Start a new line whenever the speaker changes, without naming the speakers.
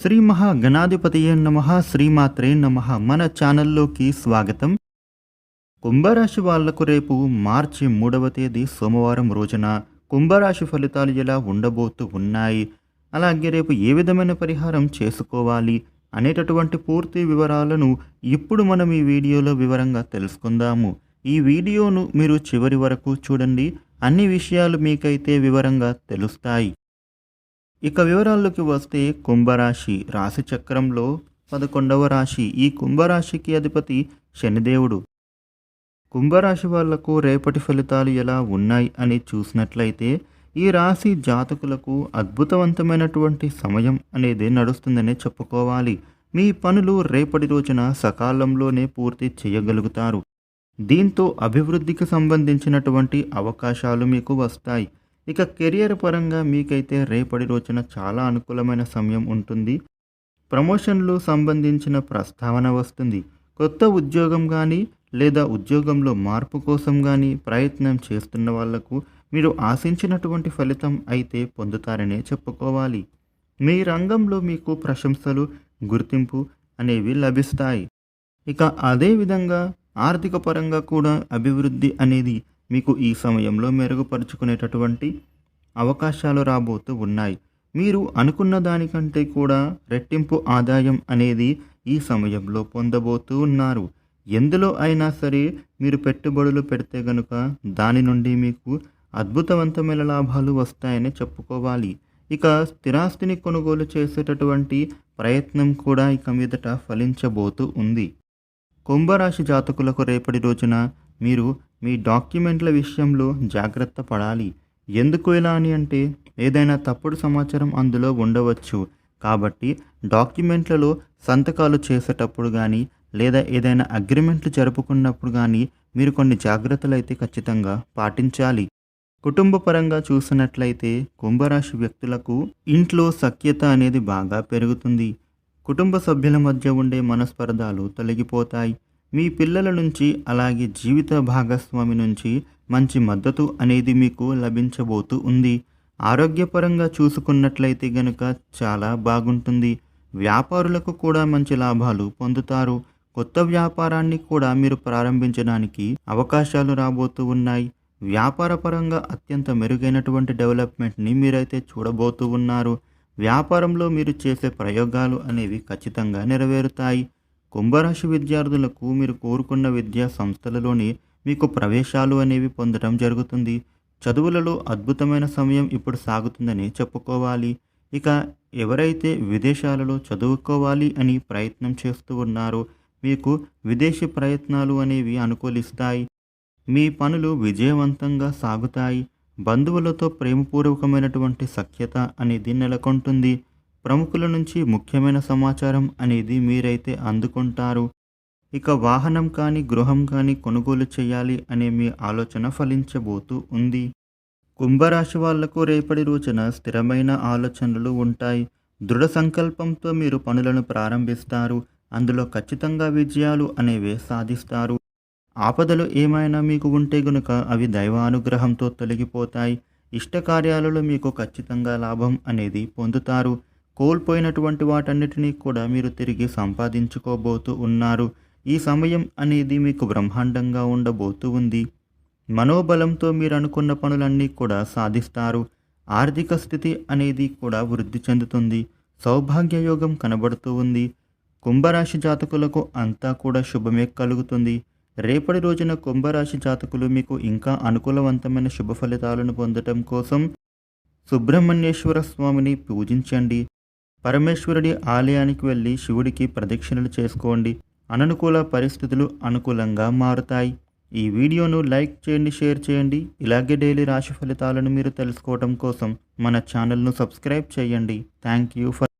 శ్రీ మహా గణాధిపతియే నమ శ్రీమాత్రే నమ. మన ఛానల్లోకి స్వాగతం. కుంభరాశి వాళ్ళకు రేపు మార్చి మూడవ తేదీ సోమవారం రోజున కుంభరాశి ఫలితాలు ఎలా ఉండబోతూ ఉన్నాయి అలాగే రేపు ఏ విధమైన పరిహారం చేసుకోవాలి అనేటటువంటి పూర్తి వివరాలను ఇప్పుడు మనం ఈ వీడియోలో వివరంగా తెలుసుకుందాము. ఈ వీడియోను మీరు చివరి వరకు చూడండి. అన్ని విషయాలు మీకైతే వివరంగా తెలుస్తాయి. ఇక వివరాల్లోకి వస్తే కుంభరాశి రాశి చక్రంలో పదకొండవ రాశి ఈ కుంభరాశికి అధిపతి శనిదేవుడు. కుంభరాశి వాళ్ళకు రేపటి ఫలితాలు ఎలా ఉన్నాయి అని చూసినట్లయితే ఈ రాశి జాతకులకు అద్భుతవంతమైనటువంటి సమయం అనేది నడుస్తుందనే చెప్పుకోవాలి. మీ పనులు రేపటి రోజున సకాలంలోనే పూర్తి చేయగలుగుతారు. దీంతో అభివృద్ధికి సంబంధించినటువంటి అవకాశాలు మీకు వస్తాయి. ఇక కెరియర్ పరంగా మీకైతే రేపటి రోజున చాలా అనుకూలమైన సమయం ఉంటుంది. ప్రమోషన్లు సంబంధించిన ప్రస్తావన వస్తుంది. కొత్త ఉద్యోగం కానీ లేదా ఉద్యోగంలో మార్పు కోసం కానీ ప్రయత్నం చేస్తున్న వాళ్ళకు మీరు ఆశించినటువంటి ఫలితం అయితే పొందుతారనే చెప్పుకోవాలి. మీ రంగంలో మీకు ప్రశంసలు గుర్తింపు అనేవి లభిస్తాయి. ఇక అదేవిధంగా ఆర్థిక పరంగా కూడా అభివృద్ధి అనేది మీకు ఈ సమయంలో మెరుగుపరుచుకునేటటువంటి అవకాశాలు రాబోతూ ఉన్నాయి. మీరు అనుకున్న దానికంటే కూడా రెట్టింపు ఆదాయం అనేది ఈ సమయంలో పొందబోతూ ఉన్నారు. ఎందులో అయినా సరే మీరు పెట్టుబడులు పెడితే గనుక దాని నుండి మీకు అద్భుతవంతమైన లాభాలు వస్తాయని చెప్పుకోవాలి. ఇక స్థిరాస్తిని కొనుగోలు చేసేటటువంటి ప్రయత్నం కూడా ఇక మీదట ఫలించబోతూ ఉంది. కుంభరాశి జాతకులకు రేపటి రోజున మీరు మీ డాక్యుమెంట్ల విషయంలో జాగ్రత్త పడాలి. ఎందుకు ఎలా అని అంటే ఏదైనా తప్పుడు సమాచారం అందులో ఉండవచ్చు. కాబట్టి డాక్యుమెంట్లలో సంతకాలు చేసేటప్పుడు కానీ లేదా ఏదైనా అగ్రిమెంట్లు జరుపుకున్నప్పుడు కానీ మీరు కొన్ని జాగ్రత్తలు అయితే ఖచ్చితంగా పాటించాలి. కుటుంబ పరంగా చూసినట్లయితే కుంభరాశి వ్యక్తులకు ఇంట్లో సఖ్యత అనేది బాగా పెరుగుతుంది. కుటుంబ సభ్యుల మధ్య ఉండే మనస్పర్ధాలు తొలగిపోతాయి. మీ పిల్లల నుంచి అలాగే జీవిత భాగస్వామి నుంచి మంచి మద్దతు అనేది మీకు లభించబోతూ ఉంది. ఆరోగ్యపరంగా చూసుకున్నట్లయితే గనుక చాలా బాగుంటుంది. వ్యాపారులకు కూడా మంచి లాభాలు పొందుతారు. కొత్త వ్యాపారాన్ని కూడా మీరు ప్రారంభించడానికి అవకాశాలు రాబోతూ ఉన్నాయి. వ్యాపారపరంగా అత్యంత మెరుగైనటువంటి డెవలప్మెంట్ని మీరైతే చూడబోతూ ఉన్నారు. వ్యాపారంలో మీరు చేసే ప్రయోగాలు అనేవి ఖచ్చితంగా నెరవేరుతాయి. కుంభరాశి విద్యార్థులకు మీరు కోరుకున్న విద్యా సంస్థలలోని మీకు ప్రవేశాలు అనేవి పొందడం జరుగుతుంది. చదువులలో అద్భుతమైన సమయం ఇప్పుడు సాగుతుందని చెప్పుకోవాలి. ఇక ఎవరైతే విదేశాలలో చదువుకోవాలి అని ప్రయత్నం చేస్తూ ఉన్నారో మీకు విదేశీ ప్రయత్నాలు అనేవి అనుకూలిస్తాయి. మీ పనులు విజయవంతంగా సాగుతాయి. బంధువులతో ప్రేమపూర్వకమైనటువంటి సఖ్యత అనేది నెలకొంటుంది. ప్రముఖుల నుంచి ముఖ్యమైన సమాచారం అనేది మీరైతే అందుకుంటారు. ఇక వాహనం కానీ గృహం కానీ కొనుగోలు చేయాలి అనే మీ ఆలోచన ఫలించబోతూ ఉంది. కుంభరాశి వాళ్ళకు రేపటి రోజున స్థిరమైన ఆలోచనలు ఉంటాయి. దృఢ సంకల్పంతో మీరు పనులను ప్రారంభిస్తారు. అందులో ఖచ్చితంగా విజయాలు అనేవి సాధిస్తారు. ఆపదలు ఏమైనా మీకు ఉంటే గనుక అవి దైవానుగ్రహంతో తొలగిపోతాయి. ఇష్ట కార్యాలలో మీకు ఖచ్చితంగా లాభం అనేది పొందుతారు. కోల్పోయినటువంటి వాటన్నిటినీ కూడా మీరు తిరిగి సంపాదించుకోబోతూ ఉన్నారు. ఈ సమయం అనేది మీకు బ్రహ్మాండంగా ఉండబోతూ ఉంది. మనోబలంతో మీరు అనుకున్న పనులన్నీ కూడా సాధిస్తారు. ఆర్థిక స్థితి అనేది కూడా వృద్ధి చెందుతుంది. సౌభాగ్యయోగం కనబడుతూ ఉంది. కుంభరాశి జాతకులకు అంతా కూడా శుభమే కలుగుతుంది. రేపటి రోజున కుంభరాశి జాతకులు మీకు ఇంకా అనుకూలవంతమైన శుభ ఫలితాలను పొందటం కోసం సుబ్రహ్మణ్యేశ్వర స్వామిని పూజించండి. పరమేశ్వరుడి ఆలయానికి వెళ్ళి శివుడికి ప్రదక్షిణలు చేసుకోండి. అననుకూల పరిస్థితులు అనుకూలంగా మారుతాయి. ఈ వీడియోను లైక్ చేయండి షేర్ చేయండి. ఇలాగే డైలీ రాశి ఫలితాలను మీరు తెలుసుకోవడం కోసం మన ఛానల్ను సబ్స్క్రైబ్ చేయండి. Thank you for